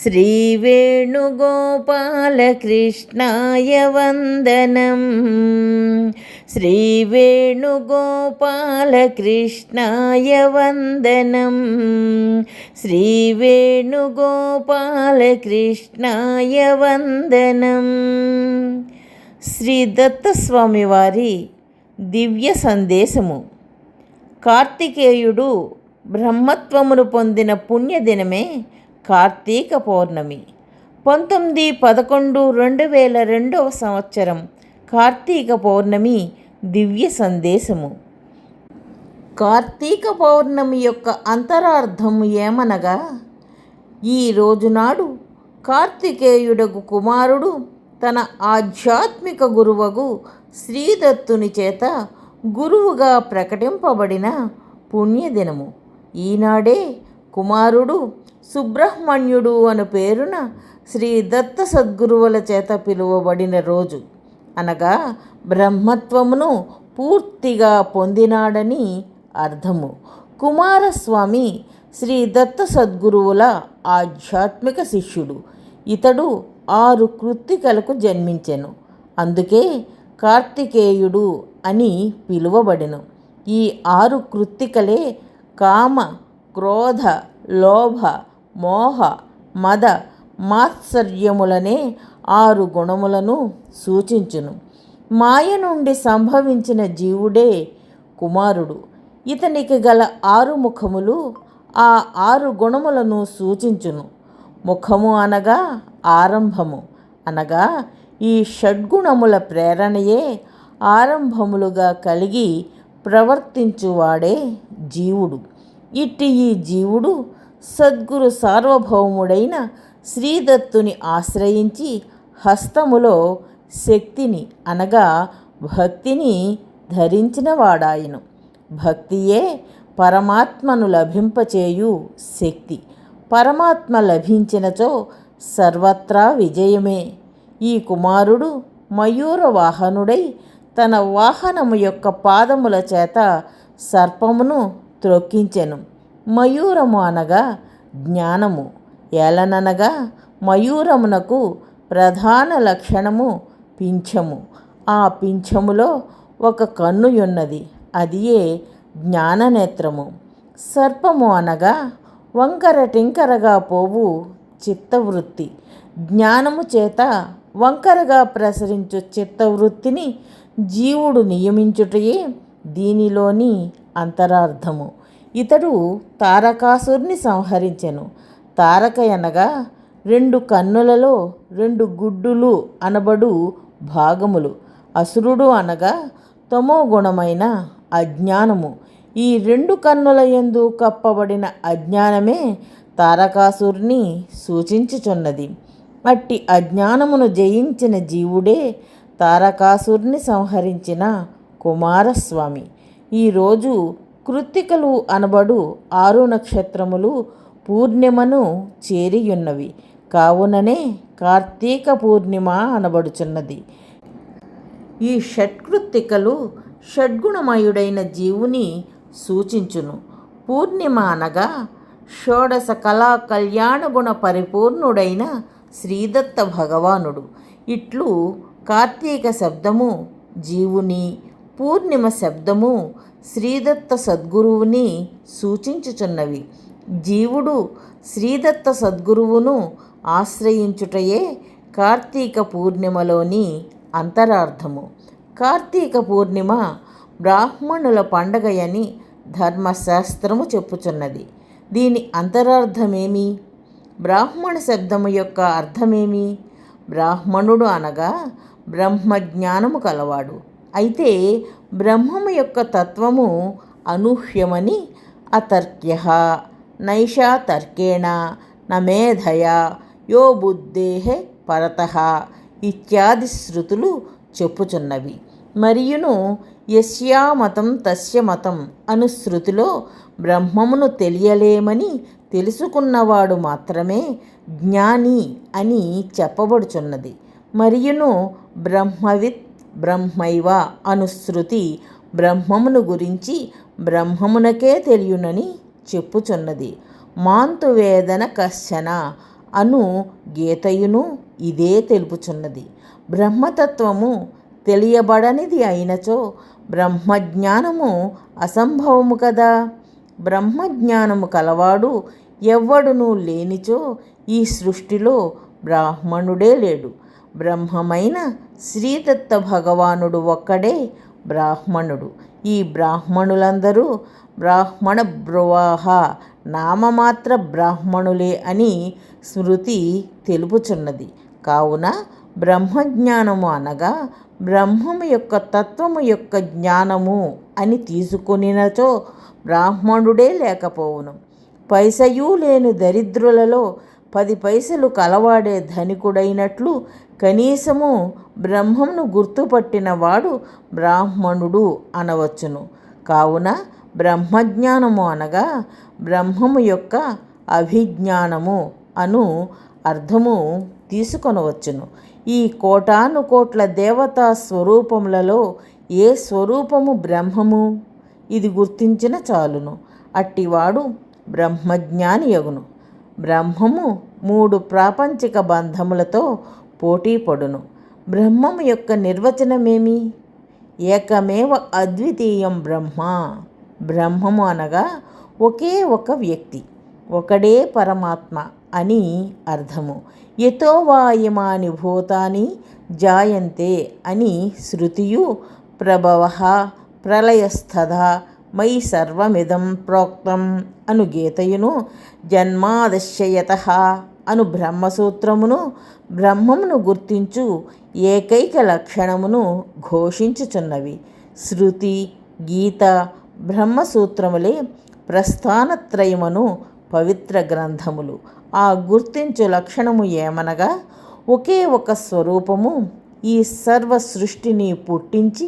श्रीवेणुगोपालकृष्णाय वन्दनम् श्रीवेणुगोपालकृष्णाय वन्दनम् श्रीवेणुगोपालकृष्णाय वन्दनम् శ్రీ దత్తస్వామి వారి దివ్య సందేశము కార్తికేయుడు బ్రహ్మత్వమును పొందిన పుణ్యదినమే కార్తీక పౌర్ణమి పంతొమ్మిది పదకొండు రెండు వేల రెండవ సంవత్సరం కార్తీక పౌర్ణమి దివ్య సందేశము. కార్తీక పౌర్ణమి యొక్క అంతరార్థము ఏమనగా ఈ రోజునాడు కార్తికేయుడకు కుమారుడు తన ఆధ్యాత్మిక గురువగు శ్రీదత్తుని చేత గురువుగా ప్రకటింపబడిన పుణ్యదినము. ఈనాడే కుమారుడు సుబ్రహ్మణ్యుడు అను పేరున శ్రీ దత్త సద్గురువుల చేత పిలువబడిన రోజు. అనగా బ్రహ్మత్వమును పూర్తిగా పొందినాడని అర్థము. కుమారస్వామి శ్రీ దత్త సద్గురువుల ఆధ్యాత్మిక శిష్యుడు. ఇతడు ఆరు కృత్తికలకు జన్మించెను. అందుకే కార్తికేయుడు అని పిలువబడెను. ఈ ఆరు కృత్తికలే కామ క్రోధ లోభ మోహ మద మాత్సర్యములనే ఆరు గుణములను సూచించును. మాయ నుండి సంభవించిన జీవుడే కుమారుడు. ఇతనికి గల ఆరు ముఖములు ఆ ఆరు గుణములను సూచించును. ముఖము అనగా ఆరంభము. అనగా ఈ షడ్గుణముల ప్రేరణయే ఆరంభములుగా కలిగి ప్రవర్తించువాడే జీవుడు. ఇట్టి ఈ జీవుడు సద్గురు సార్వభౌముడైన శ్రీదత్తుని ఆశ్రయించి హస్తములో శక్తిని అనగా భక్తిని ధరించినవాడాయను. భక్తియే పరమాత్మను లభింపచేయు శక్తి. పరమాత్మ లభించినచో సర్వత్రా విజయమే. ఈ కుమారుడు మయూర వాహనుడై తన వాహనము యొక్క పాదముల చేత సర్పమును త్రొక్కించెను. మయూరము అనగా జ్ఞానము. ఏలననగా మయూరమునకు ప్రధాన లక్షణము పింఛము. ఆ పింఛములో ఒక కన్నుయున్నది. అదియే జ్ఞాననేత్రము. సర్పము అనగా వంకర టింకరగా పోవు చిత్తవృత్తి. జ్ఞానము చేత వంకరగా ప్రసరించు చిత్తవృత్తిని జీవుడు నియమించుటయే దీనిలోని అంతరార్థము. ఇతడు తారకాసుర్ని సంహరించెను. తారక అనగా రెండు కన్నులలో రెండు గుడ్డులు అనబడు భాగములు. అసురుడు అనగా తమో గుణమైన అజ్ఞానము. ఈ రెండు కన్నుల యందు కప్పబడిన అజ్ఞానమే తారకాసుర్ని సూచించుచున్నది. అట్టి అజ్ఞానమును జయించిన జీవుడే తారకాసుర్ని సంహరించిన కుమారస్వామి. ఈరోజు కృత్తికలు అనబడు ఆరు నక్షత్రములు పూర్ణిమను చేరియున్నవి. కావుననే కార్తీక పూర్ణిమ అనబడుచున్నది. ఈ షట్కృత్తికలు షడ్గుణమయుడైన జీవుని సూచించును. పూర్ణిమ అనగా షోడశ కళా కళ్యాణ గుణ పరిపూర్ణుడైన శ్రీదత్త భగవానుడు. ఇట్లు కార్తీక శబ్దము జీవుని పూర్ణిమ శబ్దము శ్రీదత్త సద్గురువుని సూచించుచున్నవి. జీవుడు శ్రీదత్త సద్గురువును ఆశ్రయించుటయే కార్తీక పూర్ణిమలోని అంతరార్థము. కార్తీక పూర్ణిమ బ్రాహ్మణుల పండగయని ధర్మశాస్త్రము చెప్పుచున్నది. దీని అంతరార్థమేమి? బ్రాహ్మణ శబ్దము యొక్క అర్థమేమి? బ్రాహ్మణుడు అనగా బ్రహ్మజ్ఞానము కలవాడు. అయితే బ్రహ్మము యొక్క తత్వము అనూహ్యమని అతర్క్య. నైషా తర్కేణ నమేధయా యో బుద్ధే పరత ఇత్యాది శృతులు చెప్పుచున్నవి. మరియును యస్యామతం తస్య మతం అను శృతిలో బ్రహ్మమును తెలియలేమని తెలుసుకున్నవాడు మాత్రమే జ్ఞాని అని చెప్పబడుచున్నది. మరియును బ్రహ్మవిత్ బ్రహ్మైవ అనుశృతి బ్రహ్మమును గురించి బ్రహ్మమునకే తెలియనని చెప్పుచున్నది. మాంతువేదన కశ్చన అను గీతయును ఇదే తెలుపుచున్నది. బ్రహ్మతత్వము తెలియబడనిది అయినచో బ్రహ్మజ్ఞానము అసంభవము కదా? బ్రహ్మజ్ఞానము కలవాడు ఎవ్వడునూ లేనిచో ఈ సృష్టిలో బ్రాహ్మణుడే లేడు. బ్రహ్మమైన శ్రీదత్త భగవానుడు ఒక్కడే బ్రాహ్మణుడు. ఈ బ్రాహ్మణులందరూ బ్రాహ్మణ బ్రువాహ నామమాత్ర బ్రాహ్మణులే అని స్మృతి తెలుపుచున్నది. కావున బ్రహ్మజ్ఞానము అనగా బ్రహ్మము యొక్క తత్వము యొక్క జ్ఞానము అని తీసుకునినచో బ్రాహ్మణుడే లేకపోవును. పైసయూ లేని దరిద్రులలో పది పైసలు కలవాడే ధనికుడైనట్లు కనీసము బ్రహ్మంను గుర్తుపట్టిన వాడు బ్రాహ్మణుడు అనవచ్చును. కావున బ్రహ్మజ్ఞానము అనగా బ్రహ్మము యొక్క అభిజ్ఞానము అను అర్థము తీసుకొనవచ్చును. ఈ కోటాను కోట్ల దేవతా స్వరూపములలో ఏ స్వరూపము బ్రహ్మము? ఇది గుర్తించిన చాలును. అట్టివాడు బ్రహ్మజ్ఞాని యగును బ్రహ్మము మూడు ప్రాపంచిక బంధములతో పోటీ పడును బ్రహ్మము యొక్క నిర్వచనమేమి? ఏకమేవ అద్వితీయం బ్రహ్మ. బ్రహ్మము అనగా ఒకే ఒక వ్యక్తి ఒకడే పరమాత్మ అని అర్థము. ఎతో వాయమాని భూతాని జాయంతే అని శృతియు ప్రభవ ప్రళయస్థద మై సర్వమిదం ప్రోక్తం అను గీతయును జన్మాదశ్యయత అను బ్రహ్మసూత్రమును బ్రహ్మమును గుర్తించు ఏకైక లక్షణమును ఘోషించుచున్నవి. శృతి గీత బ్రహ్మసూత్రములే ప్రస్థానత్రయమును పవిత్ర గ్రంథములు. ఆ గుర్తించు లక్షణము ఏమనగా ఒకే ఒక స్వరూపము ఈ సర్వ సృష్టిని పుట్టించి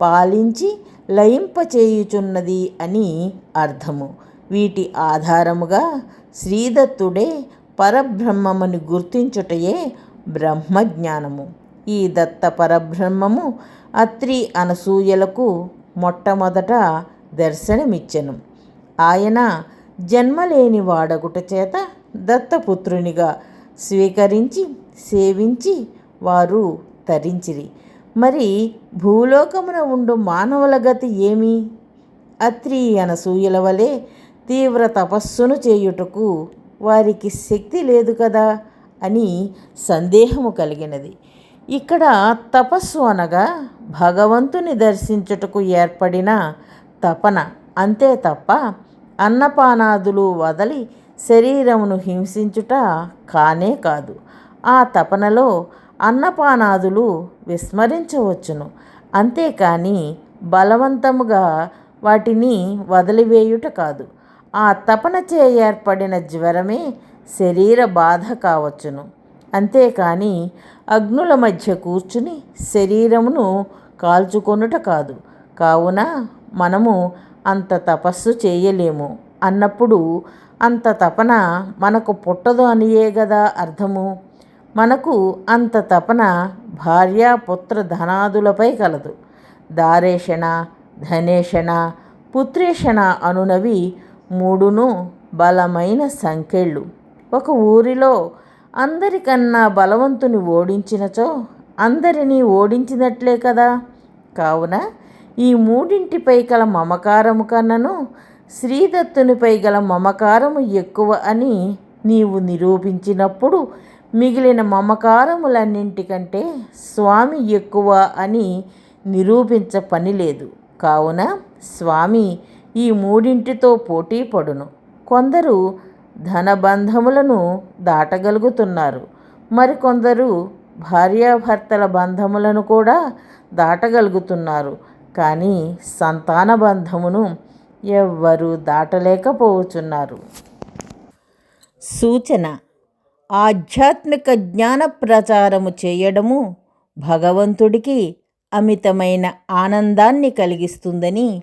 పాలించి లయింపచేయుచున్నది అని అర్థము. వీటి ఆధారముగా శ్రీదత్తుడే పరబ్రహ్మముని గుర్తించుటయే బ్రహ్మజ్ఞానము. ఈ దత్త పరబ్రహ్మము అత్రి అనసూయలకు మొట్టమొదట దర్శనమిచ్చెను. ఆయన జన్మలేని వాడగుట చేత దత్తపుత్రునిగా స్వీకరించి సేవించి వారు తరించిరి. మరి భూలోకమున ఉండు మానవుల గతి ఏమి? అత్రి అనసూయల వలె తీవ్ర తపస్సును చేయుటకు వారికి శక్తి లేదు కదా అని సందేహము కలిగినది. ఇక్కడ తపస్సు అనగా భగవంతుని దర్శించుటకు ఏర్పడిన తపన. అంతే తప్ప అన్నపానాదులు వదలి శరీరమును హింసించుట కానే కాదు. ఆ తపనలో అన్నపానాదులు విస్మరించవచ్చును. అంతేకాని బలవంతముగా వాటిని వదిలివేయుట కాదు. ఆ తపనచే ఏర్పడిన జ్వరమే శరీర బాధ కావచ్చును. అంతేకాని అగ్నుల మధ్య కూర్చుని శరీరమును కాల్చుకొనుట కాదు. కావున మనము అంత తపస్సు చేయలేము. అన్నప్పుడు అంత తపన మనకు పుట్టదు అనియే కదా అర్థము? మనకు అంత తపన భార్య పుత్ర ధనాదులపై కలదు. దారేషణ ధనేషణ పుత్రేషణ అనునవి మూడును బలమైన సంఖ్యళ్ళు ఒక ఊరిలో అందరికన్నా బలవంతుని ఓడించినచో అందరినీ ఓడించినట్లే కదా. కావున ఈ మూడింటిపై గల మమకారము కన్నను శ్రీదత్తునిపై గల మమకారము ఎక్కువ అని నీవు నిరూపించినప్పుడు మిగిలిన మమకారములన్నింటికంటే స్వామి ఎక్కువ అని నిరూపించ పని లేదు. కావున స్వామి ఈ మూడింటితో పోటీ పడును. కొందరు ధనబంధములను దాటగలుగుతున్నారు. మరికొందరు భార్యాభర్తల బంధములను కూడా దాటగలుగుతున్నారు. కానీ సంతాన బంధమును ఎవ్వరూ దాటలేకపోతున్నారు. సూచన. ఆధ్యాత్మిక జ్ఞాన ప్రచారము చేయడము భగవంతుడికి అమితమైన ఆనందాన్ని కలిగిస్తుందని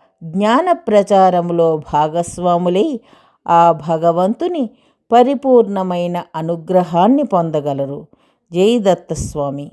జ్ఞాన ప్రచారంలో భాగస్వాములై ఆ భగవంతుని పరిపూర్ణమైన అనుగ్రహాన్ని పొందగలరు. జై దత్తస్వామి